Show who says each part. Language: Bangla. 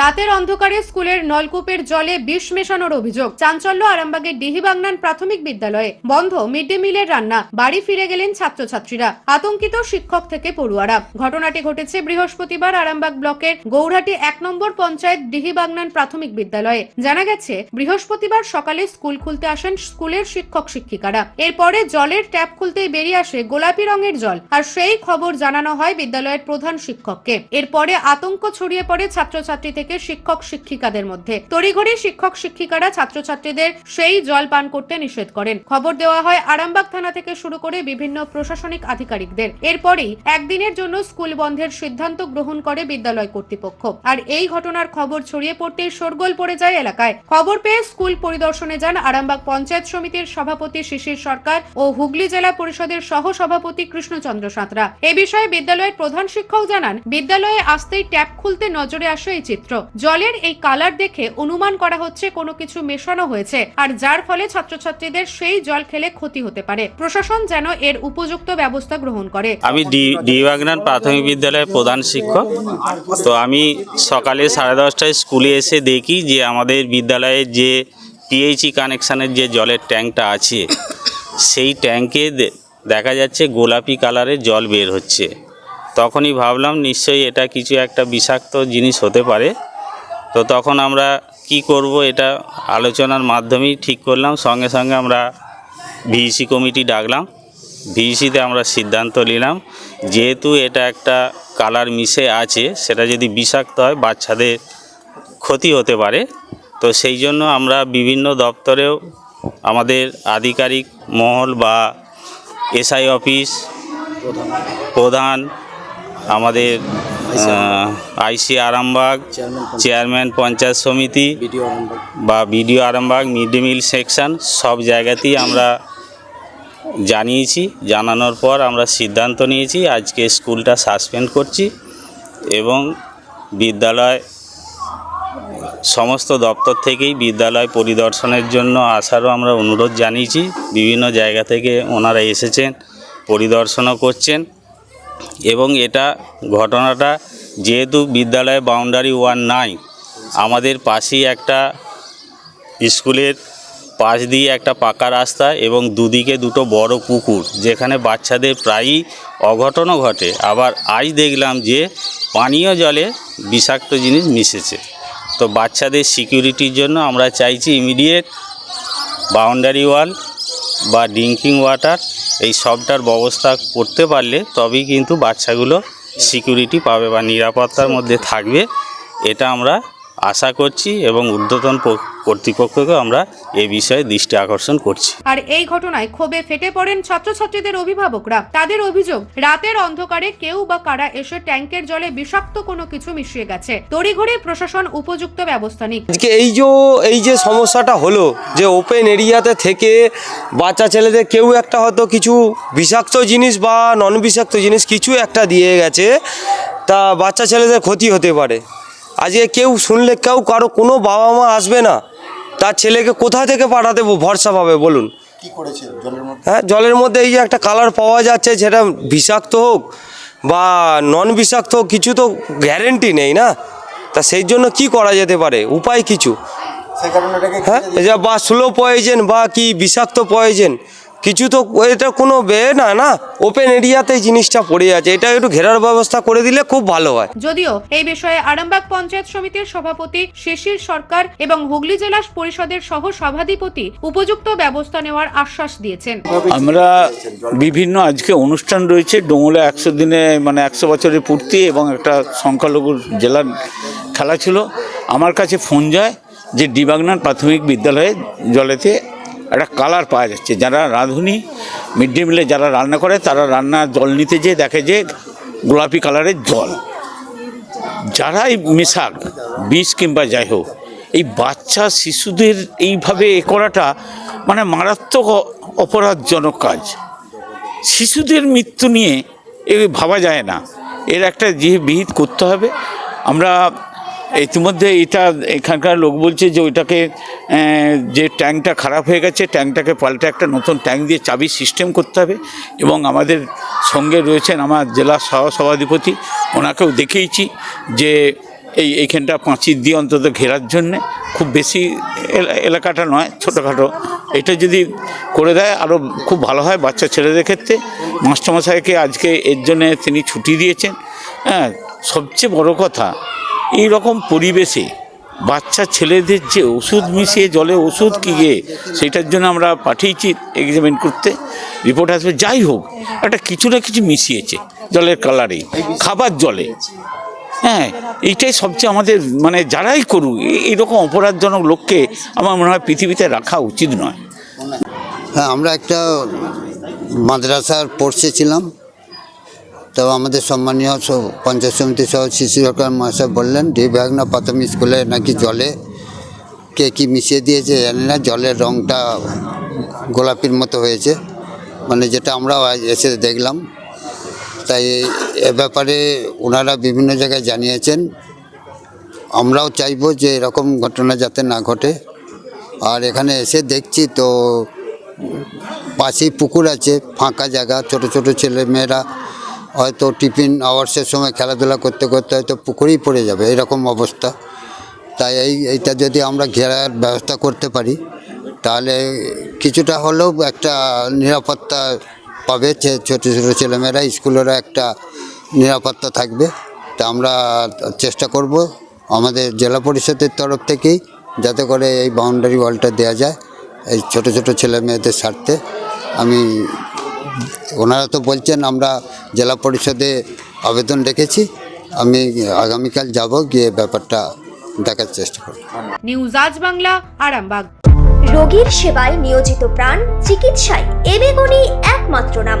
Speaker 1: রাতের অন্ধকারে স্কুলের নলকূপের জলে বিষ মেশানোর অভিযোগ। চাঞ্চল্য আরামবাগের ডিহিবাংনান প্রাথমিক বিদ্যালয়ে। বন্ধ, মিড ডে মিলের রান্না। বাড়ি ফিরে গেলেন ছাত্রছাত্রীরা। আতঙ্কিত শিক্ষক থেকে পড়ুয়ারা। ঘটনাটি ঘটেছে বৃহস্পতিবার আরামবাগ ব্লকের গৌরহাটি এক নম্বর পঞ্চায়েত ডিহিবাংনান প্রাথমিক বিদ্যালয়ে। জানা গেছে, বৃহস্পতিবার সকালে স্কুল খুলতে আসেন স্কুলের শিক্ষক শিক্ষিকারা। এরপরে জলের ট্যাপ খুলতেই বেরিয়ে আসে গোলাপি রঙের জল। আর সেই খবর জানানো হয় বিদ্যালয়ের প্রধান শিক্ষককে। এরপরে আতঙ্ক ছড়িয়ে পড়ে ছাত্রছাত্রী থেকে শিক্ষক শিক্ষিকাদের মধ্যে। তড়িঘড়ি শিক্ষক শিক্ষিকারা ছাত্রছাত্রীদের সেই জল পান করতে নিষেধ করেন। খবর দেওয়া হয় আরামবাগ থানা থেকে শুরু করে বিভিন্ন প্রশাসনিক আধিকারিকদের। এরপরেই একদিনের জন্য স্কুল বন্ধের সিদ্ধান্ত গ্রহণ করে বিদ্যালয় কর্তৃপক্ষ। আর এই ঘটনার খবর ছড়িয়ে পড়তেই শোরগোল পড়ে যায় এলাকায়। খবর পেয়ে স্কুল পরিদর্শনে যান আরামবাগ পঞ্চায়েত সমিতির সভাপতি শিশির সরকার ও হুগলি জেলা পরিষদের সহ সভাপতি কৃষ্ণচন্দ্র সাঁতরা। এ বিষয়ে বিদ্যালয়ের প্রধান শিক্ষক জানান, বিদ্যালয়ে আসতেই ট্যাপ খুলতে নজরে আসে এই চিত্র। জলের এই কালার দেখে অনুমান করা হচ্ছে কোনো কিছু মেশানো হয়েছে, আর যার ফলে ছাত্রছাত্রীদের সেই জল খেলে ক্ষতি হতে পারে। প্রশাসন যেন এর উপযুক্ত ব্যবস্থা গ্রহণ করে।
Speaker 2: আমি ডিবাগনান প্রাথমিক বিদ্যালয়ের প্রধান শিক্ষক। তো আমি সকালে সাড়ে দশটায় স্কুলে এসে দেখি যে আমাদের বিদ্যালয়ের যে পিএইচি কানেকশানের যে জলের ট্যাঙ্কটা আছে, সেই ট্যাঙ্কে দেখা যাচ্ছে গোলাপি কালারের জল বের হচ্ছে। তখনই ভাবলাম নিশ্চয়ই এটা কিছু একটা বিষাক্ত জিনিস হতে পারে। তো তখন আমরা কি করব এটা আলোচনার মাধ্যমেই ঠিক করলাম। সঙ্গে সঙ্গে আমরা ভিইসি কমিটি ডাকলাম। ভিইসিতে আমরা সিদ্ধান্ত নিলাম, যেহেতু এটা একটা কালার মিশে আছে, সেটা যদি বিষাক্ত হয় বাচ্চাদের ক্ষতি হতে পারে। তো সেই জন্য আমরা বিভিন্ন দপ্তরেও আমাদের আধিকারিক মহল বা এসআই অফিস প্রধান আমাদের আইসি আরামবাগ। চেয়ারম্যান পঞ্চায়েত। সমিতি বা BDO Arambagh mid day meal section সব জায়গাতেই আমরা জানিয়েছি। জানানোর পর আমরা সিদ্ধান্ত নিয়েছি আজকে স্কুলটা সাসপেন্ড করছি এবং বিদ্যালয় সমস্ত দপ্তর থেকেই বিদ্যালয় পরিদর্শনের জন্য আসারও আমরা অনুরোধ জানিয়েছি। বিভিন্ন জায়গা থেকে ওনারা এসেছেন পরিদর্শনও করছেন। এবং এটা ঘটনাটা যেহেতু বিদ্যালয়ে বাউন্ডারি ওয়ান নাই, আমাদের পাশেই একটা স্কুলের পাশ দিয়ে একটা পাকা রাস্তা এবং দুদিকে দুটো বড় পুকুর, যেখানে বাচ্চাদের প্রায়ই অঘটনও ঘটে। আবার আজ দেখলাম যে পানীয় জলে বিষাক্ত জিনিস মিশেছে। তো বাচ্চাদের সিকিউরিটির জন্য আমরা চাইছি ইমিডিয়েট বাউন্ডারি ওয়াল বা ড্রিঙ্কিং ওয়াটার এই সবটার ব্যবস্থা করতে পারলে তবেই কিন্তু বাচ্চাগুলো সিকিউরিটি পাবে বা নিরাপত্তার মধ্যে থাকবে। এটা আমরা আশা করছি এবং ঊর্ধ্বতন কর্তৃপক্ষকে আমরা এ বিষয়ে দৃষ্টি আকর্ষণ করছি।
Speaker 1: আর এই ঘটনায় ক্ষোভে ফেটে পড়েন ছাত্রছাত্রীদের অভিভাবকরা। তাদের অভিযোগ রাতের অন্ধকারে কেউ বা কারা এসে ট্যাঙ্কের জলে বিষাক্ত কোনো কিছু মিশিয়ে গেছে। তড়িঘড়ি প্রশাসন উপযুক্ত ব্যবস্থা নিক।
Speaker 3: আজকে এই যে এই যে সমস্যাটা হলো যে ওপেন এরিয়াতে থেকে বাচ্চা ছেলেদের কেউ একটা হয়তো কিছু বিষাক্ত জিনিস বা নন বিষাক্ত জিনিস কিছু একটা দিয়ে গেছে তা বাচ্চা ছেলেদের ক্ষতি হতে পারে। আজকে কেউ শুনলে কেউ কারও কোনো বাবা মা আসবে না। তার ছেলেকে কোথা থেকে পাঠাতে ভরসা পাবে বলুন? হ্যাঁ জলের মধ্যে এই যে একটা কালার পাওয়া যাচ্ছে সেটা বিষাক্ত হোক বা নন বিষাক্ত হোক কিছু তো গ্যারেন্টি নেই না? তা সেই জন্য কি করা যেতে পারে? উপায় কিছু? হ্যাঁ বা স্লো পয়জেন বা কি বিষাক্ত পয়জেন কিছু তো এটা কোনো বে না না ওপেন এরিয়াতে জিনিসটা পড়ে আছে। এটা একটু ঘেরার ব্যবস্থা করে দিলে খুব ভালো হয়।
Speaker 1: যদিও এই বিষয়ে আরামবাগ পঞ্চায়েত সমিতির সভাপতি শিশির সরকার এবং হুগলি জেলা পরিষদের সহ সভাধিপতি উপযুক্ত ব্যবস্থা নেওয়ার আশ্বাস দিয়েছেন।
Speaker 4: আমরা বিভিন্ন আজকে অনুষ্ঠান রয়েছে ডোমলে একশো দিনে মানে একশো বছরের পূর্তি এবং একটা সংখ্যালঘুর জেলার খেলা ছিল। আমার কাছে ফোন যায় যে ডিবাগনান প্রাথমিক বিদ্যালয়ে জলেতে একটা কালার পাওয়া যাচ্ছে। যারা রাঁধুনি, মিড ডে মিলে যারা রান্না করে, তারা রান্না জল নিতে যেয়ে দেখে যে গোলাপি কালারের জল। যারাই মেশাক, বিষ কিংবা যাই হোক, এই বাচ্চা শিশুদের এইভাবে এ করাটা মানে মারাত্মক অপরাধজনক কাজ। শিশুদের মৃত্যু নিয়ে এ ভাবা যায় না। এর একটা যে বিহিত করতে হবে। আমরা ইতিমধ্যে এটা এখানকার লোক বলছে যে ওইটাকে যে ট্যাঙ্কটা খারাপ হয়ে গেছে, ট্যাঙ্কটাকে পাল্টে একটা নতুন ট্যাঙ্ক দিয়ে চাবি সিস্টেম করতে হবে এবং আমাদের সঙ্গে রয়েছেন আমার জেলা সহ সভাধিপতি, ওনাকেও দেখিয়েছি যে এই এইখানটা পাঁচির দিয়ে অন্তত ঘেরার জন্যে, খুব বেশি এলা- এলাকাটা নয়, ছোটোখাটো। এটা যদি করে দেয় আরও খুব ভালো হয় বাচ্চা ছেলেদের ক্ষেত্রে। মাস্টারমশাইকে আজকে এর জন্যে তিনি ছুটি দিয়েছেন। হ্যাঁ সবচেয়ে বড় কথা এই রকম পরিবেশে বাচ্চা ছেলেদের যে ওষুধ মিশিয়ে জলে ওষুধ কি গিয়ে সেটার জন্য আমরা পাঠিয়েছি এক্সামিন করতে রিপোর্ট আসবে, যাই হোক, একটা কিছু না কিছু মিশিয়েছে জলের কালারে খাবার জলে। হ্যাঁ এইটাই সবচেয়ে আমাদের মানে যারাই করুক, এ- এরকম অপরাধজনক লোককে আমার মনে হয় পৃথিবীতে রাখা উচিত নয়।
Speaker 5: হ্যাঁ আমরা একটা মাদ্রাসার পড়ছে ছিলাম। তো আমাদের সম্মানীয় পঞ্চায়েত সমিতি সহ শিশু সরকার মহাশয় বললেন ডি ভাগনা প্রাথমিক স্কুলে নাকি জলে কে কি মিশিয়ে দিয়েছে জানি না, জলের রঙটা গোলাপির মতো হয়েছে। মানে যেটা আমরাও এসে দেখলাম। তাই এ ব্যাপারে ওনারা বিভিন্ন জায়গায় জানিয়েছেন। আমরাও চাইব যে এরকম ঘটনা যাতে না ঘটে। আর এখানে এসে দেখছি তো পাশেই পুকুর আছে, ফাঁকা জায়গা, ছোট ছোট ছেলে মেয়েরা হয়তো টিফিন আওয়ার্সের সময় খেলাধুলা করতে করতে হয়তো পুকুরেই পড়ে যাবে, এরকম অবস্থা। তাই এই, এইটা যদি আমরা ঘেরার ব্যবস্থা করতে পারি, তাহলে কিছুটা হলেও একটা নিরাপত্তা পাবে যে ছোটো ছোটো ছেলেমেয়েরা, স্কুলেরও একটা নিরাপত্তা থাকবে। তা আমরা চেষ্টা করব আমাদের জেলা পরিষদের তরফ থেকেই যাতে করে এই বাউন্ডারি ওয়ালটা দেওয়া যায়, এই ছোট ছোট ছেলে মেয়েদের স্বার্থে। আমি ওনারা তো বলছেন আমরা জেলা পরিষদে আবেদন রেখেছি। আমি আগামীকাল যাব গিয়ে ব্যাপারটা দেখার চেষ্টা করব।
Speaker 1: নিউজ আজ বাংলা আরামবাগ।
Speaker 6: রোগীর সেবায় নিয়োজিত প্রাণ চিকিৎসায় এবেগুনি একমাত্র নাম।